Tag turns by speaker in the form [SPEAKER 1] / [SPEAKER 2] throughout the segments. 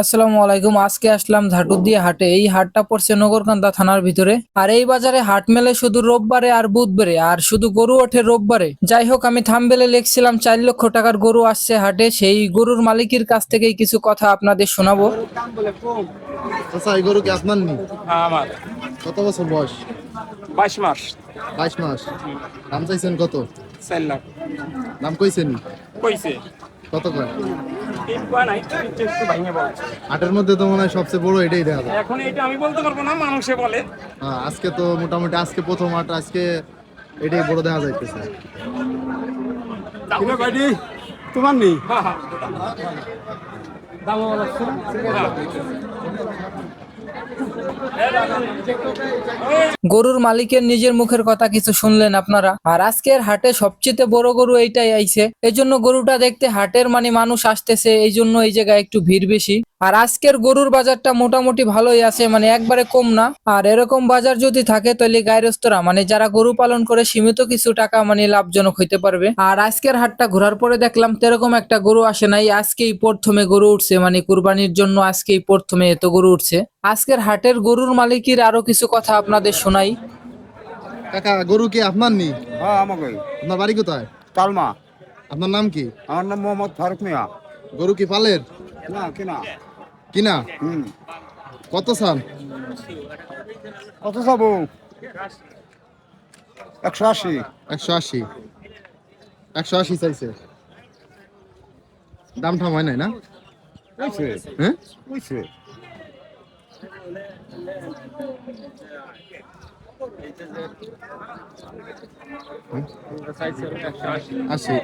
[SPEAKER 1] আসসালামু আলাইকুম। আজকে আসলাম ঝাটুদিয়া হাটে। এই হাটটা পড়ছে নগরকান্দা থানার ভিতরে। আর এই বাজারে হাট মেলে শুধু রোববারে আর বুধবারে আর শুধু গরু ওঠে রোববারে। যাই হোক আমি থামবেলে লিখছিলাম চার লক্ষ টাকার গরু আসছে হাটে। সেই গরুর মালিকের কাছ থেকেই কিছু কথা আপনাদের শোনাবো।
[SPEAKER 2] আচ্ছা এই গরু কি আপনার নি?
[SPEAKER 3] হ্যাঁ, আমার।
[SPEAKER 2] কত বছর বয়স?
[SPEAKER 3] বাইশ মাস।
[SPEAKER 2] বাইশ মাস। দাম চাইছেন কত?
[SPEAKER 3] চার লাখ।
[SPEAKER 2] দাম কইছেন?
[SPEAKER 3] কইছে।
[SPEAKER 2] কত কয়
[SPEAKER 3] তিন কয় নাই তিনটে একটু ভাঙে বলছে
[SPEAKER 2] আটের মধ্যে তো মনে হয় সবচেয়ে বড় এটাই দেখা যায়।
[SPEAKER 3] এখন এটা আমি বলতে পারব না মানুষে বলে।
[SPEAKER 2] হ্যাঁ, আজকে তো মোটামুটি আজকে প্রথম আট আজকে এটাই বড় দেখা যাইতেছে।
[SPEAKER 3] তোমার নেই?
[SPEAKER 1] গরুর মালিকের নিজের মুখের কথা কিছু শুনলেন আপনারা? আর আজকের হাটে সবচেয়ে বড় গরু এইটাই আইছে। এই জন্য গরুটা দেখতে হাটের মানে মানুষ আসতেছে এই জন্য এই জায়গায় একটু ভিড় বেশি। আর আজকের গরুর বাজারটা মোটামুটি ভালোই আছে মানে একবারে কম না। আর এরকম বাজার যদি থাকে তাহলে গায়রস্তরা মানে যারা গরু পালন করে সীমিত কিছু টাকা মানে লাভজনক হইতে পারবে। আর আজকের হাটটা ঘোরার পরে দেখলাম তেরকম একটা গরু আসে নাই। আজকেই প্রথমে গরু উঠছে মানে কুরবানির জন্য আজকেই প্রথমে এত গরু উঠছে। আজকের হাটের গরুর মালিকের আরও কিছু কথা আপনাদের শোনাই।
[SPEAKER 2] কাকা গরু কি আপনার নি?
[SPEAKER 4] হ্যাঁ আমাকে।
[SPEAKER 2] আপনার বাড়ি কোথায়?
[SPEAKER 4] তালমা।
[SPEAKER 2] আপনার নাম কি?
[SPEAKER 4] আমার নাম মোহাম্মদ ফারুক মিয়া।
[SPEAKER 2] গরু কি পালের?
[SPEAKER 4] না কিনা।
[SPEAKER 2] কিনা কত সাল?
[SPEAKER 4] কত সাবু একশো আশি।
[SPEAKER 2] একশো আশি। একশো আশি চাইছে। দাম ঠাম হয় নাই না? হ্যাঁ? আশি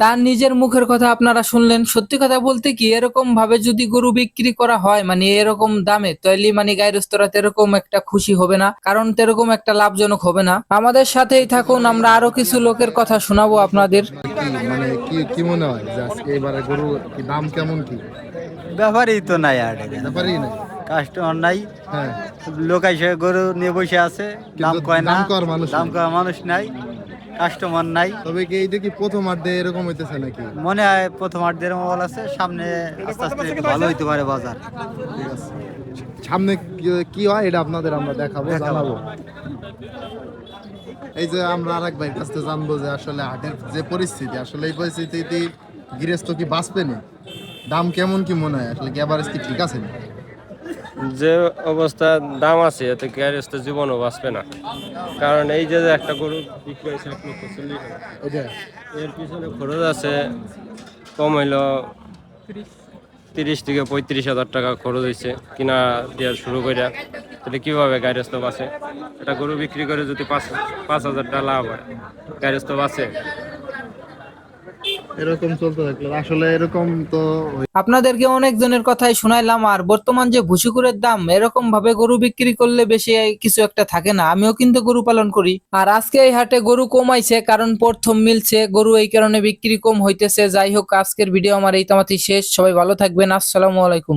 [SPEAKER 1] তার নিজের মুখের কথা আপনারা শুনলেন। সত্যি কথা বলতে কি এরকম ভাবে যদি গরু বিক্রি করা হয় মানে এরকম দামে তাইলে মানে গায়রস্তরা এরকম একটা খুশি হবে না কারণ এরকম একটা লাভজনক হবে না। আমাদের সাথেই থাকুন আমরা আরও কিছু লোকের কথা শোনাবো আপনাদের।
[SPEAKER 2] কি মানে কি কি মনে হয় আজকে এবারে গরু কি দাম কেমন কি?
[SPEAKER 5] ব্যাপারই তো নাই আর।
[SPEAKER 2] ব্যাপারই নাই।
[SPEAKER 5] কাস্টমার নাই।
[SPEAKER 2] হ্যাঁ।
[SPEAKER 5] লোক এসে গরু নিয়ে বসে আছে দাম কয় না
[SPEAKER 2] দাম।
[SPEAKER 5] কয় মানুষ নাই কাস্টমার নাই।
[SPEAKER 2] তবে কি এইটা কি প্রথম আড্ডে এরকম হইতেছে নাকি?
[SPEAKER 5] মনে হয় প্রথম আট দেড় মোবাইল আছে সামনে আস্তে আস্তে ভালো হইতে পারে বাজার।
[SPEAKER 2] ঠিক আছে। সামনে কি- হয় এটা আপনাদের আমরা দেখাবো জানাব। এই যে আমরা আরেক ভাইয়ের কাছ থেকে জানব যে আসলে হাটের যে পরিস্থিতি আসলে এই পরিস্থিতিতে গৃহস্থ কি বাঁচবে না? দাম কেমন কি মনে হয়? আসলে কি কি ঠিক আছে না?
[SPEAKER 6] যে অবস্থা দাম আছে এতে গ্যারেজ জীবনও বাঁচবে না। কারণ এই যে একটা গরু বিক্রি হয়েছে এক লক্ষ চল্লিশ এর পিছনে খরচ আছে কম হইল তিরিশ থেকে পঁয়ত্রিশ হাজার টাকা খরচ হয়েছে কিনা দেওয়ার শুরু করে তাহলে কীভাবে গ্যারেজ তো বাঁচে? একটা গরু বিক্রি করে যদি পাঁচ পাঁচ হাজার টাকা লাভ হয় গ্যারেজ তো বাঁচে।
[SPEAKER 2] এরকম চলতে থাকল। আসলে এরকম তো
[SPEAKER 1] আপনাদেরকে অনেক জনের কথাই শুনাইলাম, আর বর্তমান যে ভুসিকুরের দাম এরকম ভাবে গরু বিক্রি করলে বেশি কিছু একটা থাকে না। আমিও কিন্তু গরু পালন করি। আর আজকে এই হাটে গরু কমাইছে, কারণ প্রথম মিলছে, গরু এই কারণে বিক্রি কম হইতেছে। যাই হোক, আজকের ভিডিও আমার এই তামাতি শেষ। সবাই ভালো থাকবেন। আসসালামু আলাইকুম।